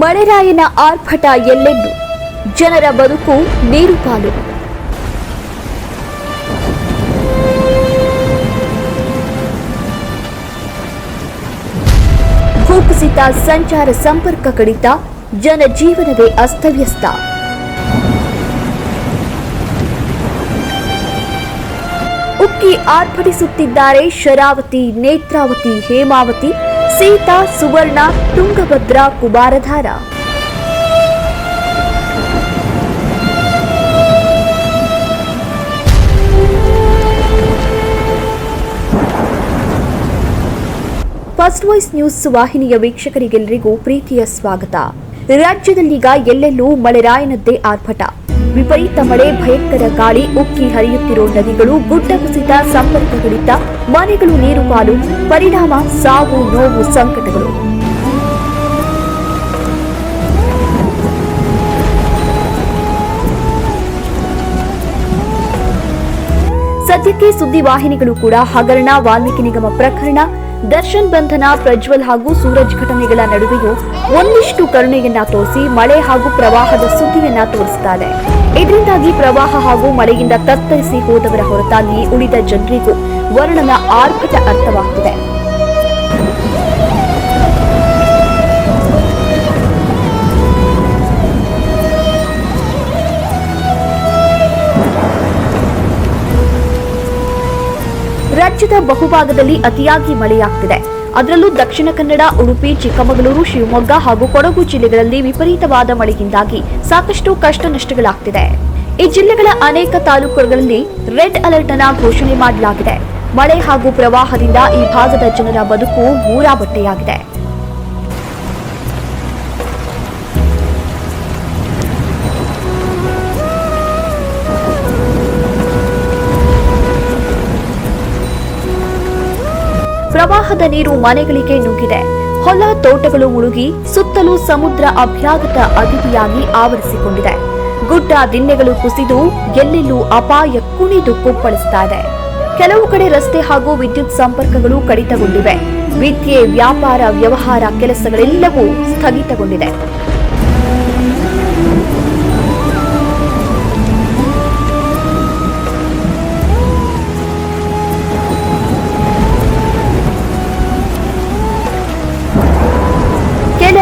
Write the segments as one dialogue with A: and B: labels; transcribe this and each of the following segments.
A: ಮಳೆರಾಯನ ಆರ್ಭಟ ಎಲ್ಲೆಂದು? ಜನರ ಬದುಕು ನೀರು ಪಾಲು. ಭೂಕುಸಿತ ಸಂಚಾರ ಸಂಪರ್ಕ ಕಡಿತ ಜನಜೀವನವೇ ಅಸ್ತವ್ಯಸ್ತ. ಉಕ್ಕಿ ಆರ್ಭಟಿಸುತ್ತಿದ್ದಾರೆ Sharavathi, Netravathi, Hemavathi Seetha Suvarna Tungabhadra Kumaradhara first voice news ವಾಹಿನಿಯ ವೀಕ್ಷಕರಿಗೆಲ್ಲರಿಗೂ ಪ್ರೀತಿಯ ಸ್ವಾಗತ. ರಾಜ್ಯದಲ್ಲೀಗ ಎಲ್ಲೆಲ್ಲೂ ಮಳೆರಾಯನದ್ದೇ ಆರ್ಭಟ. ವಿಪರೀತ ಮಳೆ, ಭಯಂಕರ ಗಾಳಿ, ಉಕ್ಕಿ ಹರಿಯುತ್ತಿರುವ ನದಿಗಳು, ಗುಡ್ಡ ಕುಸಿತ, ಸಂಪರ್ಕ ಮನೆಗಳು ನೀರು ಪಾಲು, ಪರಿಣಾಮ, ಸಾವು, ನೋವು, ಸಂಕಟಗಳು. ಸದ್ಯಕ್ಕೆ ಸುದ್ದಿವಾಹಿನಿಗಳು ಕೂಡ ಹಗರಣ, ವಾಲ್ಮೀಕಿ ನಿಗಮ ಪ್ರಕರಣ ದರ್ಶನ್ ಬಂಧನ, ಪ್ರಜ್ವಲ್ ಹಾಗೂ ಸೂರಜ್ ಘಟನೆಗಳ ನಡುವೆಯೂ ಒಂದಿಷ್ಟು ಕರುಣೆಯನ್ನ ತೋರಿಸಿ ಮಳೆ ಹಾಗೂ ಪ್ರವಾಹದ ಸುದ್ದಿಯನ್ನ ತೋರಿಸುತ್ತಾರೆ ಇದರಿಂದಾಗಿ ಪ್ರವಾಹ ಹಾಗೂ ಮಳೆಯಿಂದ ತತ್ತರಿಸಿ ಹೋದವರ ಹೊರತಾಗಿ ಉಳಿದ ಜನರಿಗೂ ವರ್ಣನ ಆರ್ಭಟ ಅರ್ಥವಾಗ್ತಿದೆ. ರಾಜ್ಯದ ಬಹುಭಾಗದಲ್ಲಿ ಅತಿಯಾಗಿ ಮಳೆಯಾಗ್ತಿದೆ. ಅದರಲ್ಲೂ ದಕ್ಷಿಣ ಕನ್ನಡ, ಉಡುಪಿ, ಚಿಕ್ಕಮಗಳೂರು, ಶಿವಮೊಗ್ಗ ಹಾಗೂ ಕೊಡಗು ಜಿಲ್ಲೆಗಳಲ್ಲಿ ವಿಪರೀತವಾದ ಮಳೆಯಿಂದಾಗಿ ಸಾಕಷ್ಟು ಕಷ್ಟ ನಷ್ಟಗಳಾಗ್ತಿದೆ ಈ ಜಿಲ್ಲೆಗಳ ಅನೇಕ ತಾಲೂಕುಗಳಲ್ಲಿ ರೆಡ್ ಅಲರ್ಟ್ ಅನ್ನ ಘೋಷಣೆ ಮಾಡಲಾಗಿದೆ. ಮಳೆ ಹಾಗೂ ಪ್ರವಾಹದಿಂದ ಈ ಭಾಗದ ಜನರ ಬದುಕು ಮೂರಾಬಟ್ಟೆಯಾಗಿದೆ ಪ್ರವಾಹದ ನೀರು ಮನೆಗಳಿಗೆ ನುಗ್ಗಿದೆ. ಹೊಲ ತೋಟಗಳು ಮುಳುಗಿ ಸುತ್ತಲೂ ಸಮುದ್ರ ಅಭ್ಯಾಗತ ಅತಿಥಿಯಾಗಿ ಆವರಿಸಿಕೊಂಡಿದೆ. ಗುಡ್ಡ ದಿಣ್ಣೆಗಳು ಕುಸಿದು ಎಲ್ಲೆಲ್ಲೂ ಅಪಾಯ ಕುಣಿದು ಕುಪ್ಪಳಿಸ್ತಾ ಇದೆ. ಕೆಲವು ಕಡೆ ರಸ್ತೆ ಹಾಗೂ ವಿದ್ಯುತ್ ಸಂಪರ್ಕಗಳು ಕಡಿತಗೊಂಡಿವೆ. ವಿದ್ಯೆ ವ್ಯಾಪಾರ ವ್ಯವಹಾರ ಕೆಲಸಗಳೆಲ್ಲವೂ ಸ್ಥಗಿತಗೊಂಡಿದೆ.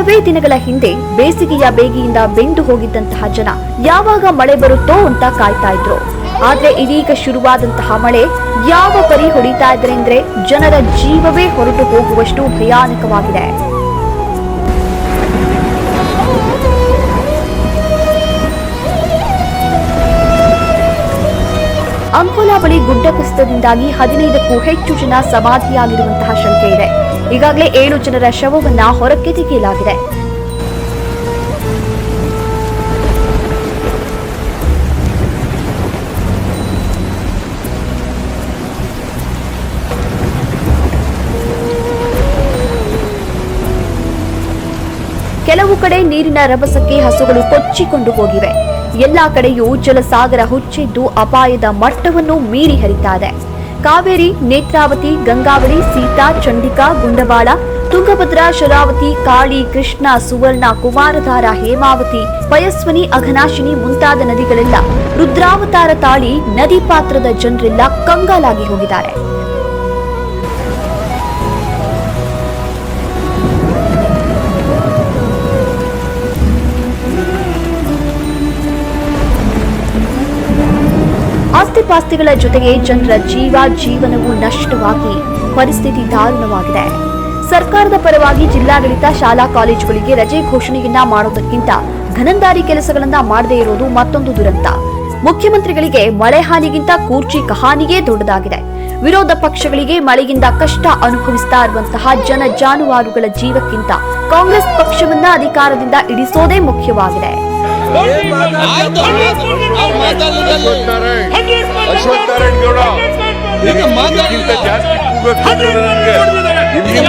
A: ಕೆಲವೇ ದಿನಗಳ ಹಿಂದೆ ಬೇಸಿಗೆಯ ಬೇಗಿಯಿಂದ ಬೆಂದು ಹೋಗಿದ್ದಂತಹ ಜನ ಯಾವಾಗ ಮಳೆ ಬರುತ್ತೋ ಅಂತ ಕಾಯ್ತಾ ಇದ್ರು. ಆದ್ರೆ ಇದೀಗ ಶುರುವಾದಂತಹ ಮಳೆ ಯಾವ ಪರಿ ಹೊಡಿತಾ ಇದ್ರೆ ಅಂದ್ರೆ ಜನರ ಜೀವವೇ ಹೊರಟು ಹೋಗುವಷ್ಟು ಭಯಾನಕವಾಗಿದೆ. ಅಂಕೋಲಾ ಬಳಿ ಗುಡ್ಡ ಕುಸಿತದಿಂದಾಗಿ ಹದಿನೈದಕ್ಕೂ ಹೆಚ್ಚು ಜನ ಸಮಾಧಿಯಾಗಿರುವಂತಹ ಶಂಕೆ ಇದೆ. ಈಗಾಗಲೇ ಏಳು ಜನರ ಶವವನ್ನ ಹೊರಕ್ಕೆ ತೆಗೆಯಲಾಗಿದೆ. ಕೆಲವು ಕಡೆ ನೀರಿನ ರಭಸಕ್ಕೆ ಹಸುಗಳು ಕೊಚ್ಚಿಕೊಂಡು ಹೋಗಿವೆ. ಎಲ್ಲಾ ಕಡೆಯೂ ಜಲಸಾಗರ ಹುಚ್ಚಿದ್ದು ಅಪಾಯದ ಮಟ್ಟವನ್ನು ಮೀರಿ ಹರಿತಾ ಇದೆ. ಕಾವೇರಿ, ನೇತ್ರಾವತಿ, ಗಂಗಾವಳಿ, ಸೀತಾ, ಚಂಡಿಕಾ, ಗುಂಡವಾಳ, ತುಂಗಭದ್ರಾ, ಶರಾವತಿ, ಕಾಳಿ, ಕೃಷ್ಣ, ಸುವರ್ಣ, ಕುಮಾರಧಾರ, ಹೇಮಾವತಿ, ಪಯಸ್ವಿನಿ, ಅಘನಾಶಿನಿ ಮುಂತಾದ ನದಿಗಳೆಲ್ಲ ರುದ್ರಾವತಾರ ತಾಳಿ ನದಿ ಪಾತ್ರದ ಜನರೆಲ್ಲ ಕಂಗಾಲಾಗಿ ಹೋಗಿದ್ದಾರೆ. ಆಸ್ತಿಪಾಸ್ತಿಗಳ ಜೊತೆಗೆ ಜನರ ಜೀವ ಜೀವನವು ನಷ್ಟವಾಗಿ ಪರಿಸ್ಥಿತಿ ದಾರುಣವಾಗಿದೆ. ಸರ್ಕಾರದ ಪರವಾಗಿ ಜಿಲ್ಲಾಡಳಿತ ಶಾಲಾ ಕಾಲೇಜುಗಳಿಗೆ ರಜೆ ಘೋಷಣೆಯನ್ನ ಮಾಡೋದಕ್ಕಿಂತ ಘನಂದಾರಿ ಕೆಲಸಗಳನ್ನ ಮಾಡದೇ ಇರೋದು ಮತ್ತೊಂದು ದುರಂತ. ಮುಖ್ಯಮಂತ್ರಿಗಳಿಗೆ ಮಳೆ ಹಾನಿಗಿಂತ ಕೂರ್ಚಿ ಕಹಾನಿಯೇ ದೊಡ್ಡದಾಗಿದೆ. ವಿರೋಧ ಪಕ್ಷಗಳಿಗೆ ಮಳೆಯಿಂದ ಕಷ್ಟ ಅನುಭವಿಸ್ತಾ ಇರುವಂತಹ ಜನ ಜಾನುವಾರುಗಳ ಜೀವಕ್ಕಿಂತ ಕಾಂಗ್ರೆಸ್ ಪಕ್ಷವನ್ನ ಅಧಿಕಾರದಿಂದ ಇಳಿಸೋದೇ ಮುಖ್ಯವಾಗಿದೆ.
B: ನಿಮ್ಗಿಂತ ಜಾಸ್ತಿ ನಿಮ್ಗಿಂತ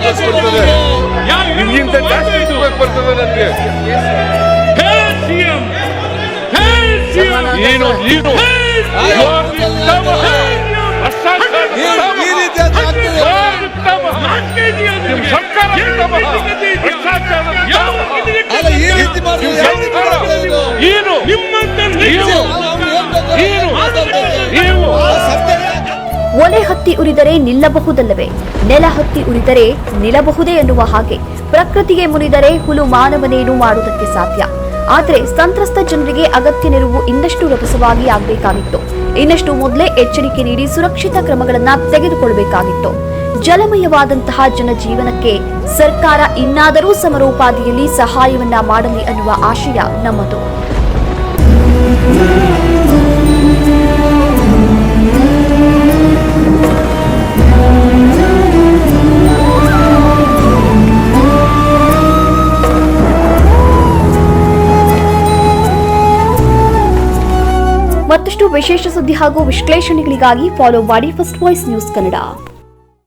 B: ಜಾಸ್ತಿ ಬರ್ತದೆ ನಿಮ್ಗಿಂತ ಜಾಸ್ತಿ ಬರ್ತದೆ ನನಗೆ. ನೀನು ನೀನು
C: ಈ-
A: ಒಲೆ ಹತ್ತಿ ಉರಿದರೆ ನಿಲ್ಲಬಹುದಲ್ಲವೇ? ನೆಲ ಹತ್ತಿ ಉರಿದರೆ ನಿಲ್ಲಬಹುದೇ ಎನ್ನುವ ಹಾಗೆ ಪ್ರಕೃತಿಗೆ ಮುನಿದರೆ ಹುಲು ಮಾನವನೇನು ಮಾಡುವುದಕ್ಕೆ ಸಾಧ್ಯ. ಆದರೆ ಸಂತ್ರಸ್ತ ಜನರಿಗೆ ಅಗತ್ಯ ನೆರವು ಇನ್ನಷ್ಟು ರಭಸವಾಗಿ ಆಗಬೇಕಾಗಿತ್ತು. ಇನ್ನಷ್ಟು ಮೊದಲೇ ಎಚ್ಚರಿಕೆ ನೀಡಿ ಸುರಕ್ಷಿತ ಕ್ರಮಗಳನ್ನು ತೆಗೆದುಕೊಳ್ಳಬೇಕಾಗಿತ್ತು ಜಲಮಯವಾದಂತಹ ಜನಜೀವನಕ್ಕೆ ಸರ್ಕಾರ ಇನ್ನಾದರೂ ಸಮರೋಪಾದಿಯಲ್ಲಿ ಸಹಾಯವನ್ನ ಮಾಡಲಿ ಅನ್ನುವ ಆಶಯ ನಮ್ಮದು. ಮತ್ತಷ್ಟು ವಿಶೇಷ ಸುದ್ದಿ ಹಾಗೂ ವಿಶ್ಲೇಷಣೆಗಳಿಗಾಗಿ ಫಾಲೋ ಮಾಡಿ ಫಸ್ಟ್ ವಾಯ್ಸ್ ನ್ಯೂಸ್ ಕನ್ನಡ